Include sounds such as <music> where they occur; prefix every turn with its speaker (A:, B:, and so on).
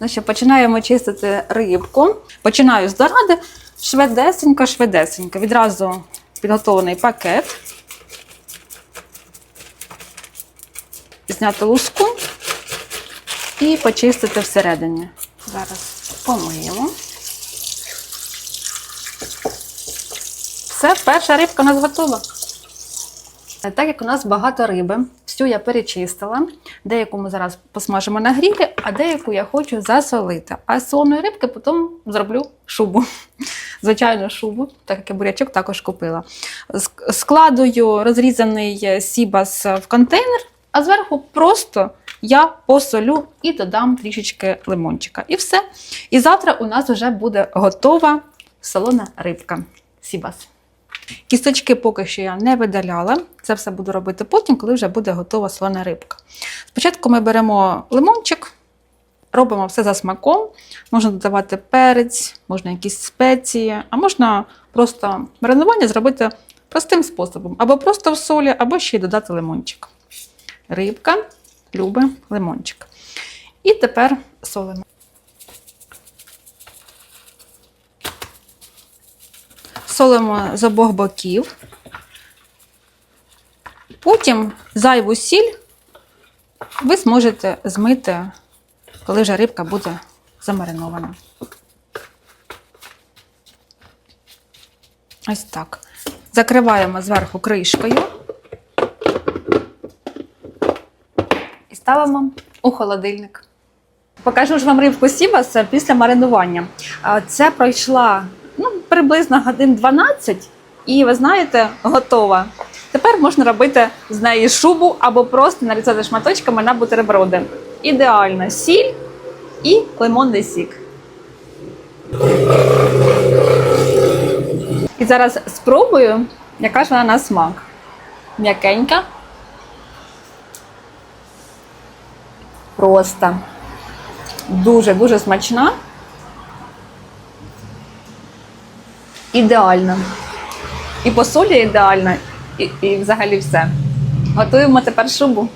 A: Ну починаємо чистити рибку. Починаю з доради. Швидесенько, швидесенько. Відразу підготовлений пакет. Зняти луску і почистити всередині. Зараз помиємо. Все, перша рибка у нас готова. Так як у нас багато риби, всю я перечистила. Деяку ми зараз посмажимо на грілі, а деяку я хочу засолити. А з солоної рибки потім зроблю шубу. <laughs> Звичайно, шубу, так як я бурячок також купила. Складую розрізаний сібас в контейнер, а зверху просто я посолю і додам трішечки лимончика. І все. І завтра у нас вже буде готова солона рибка. Сібас. Кісточки поки що я не видаляла. Це все буду робити потім, коли вже буде готова солона рибка. Спочатку ми беремо лимончик, робимо все за смаком. Можна додавати перець, можна якісь спеції, а можна просто маринування зробити простим способом. Або просто в солі, або ще й додати лимончик. Рибка любить лимончик. І тепер солимо. Солимо з обох боків. Потім зайву сіль ви зможете змити, коли вже рибка буде замаринована. Ось так. Закриваємо зверху кришкою і ставимо у холодильник. Покажу ж вам рибку Сібас після маринування. Це пройшла ну, приблизно годин 12, і ви знаєте, готова. Тепер можна робити з неї шубу або просто нарізати шматочками на бутерброди. Ідеально сіль і лимонний сік. І зараз спробую, яка ж вона на смак. М'якенька. Просто дуже-дуже смачна. Ідеально. І по солі ідеально, і, і взагалі все. Готуємо тепер шубу.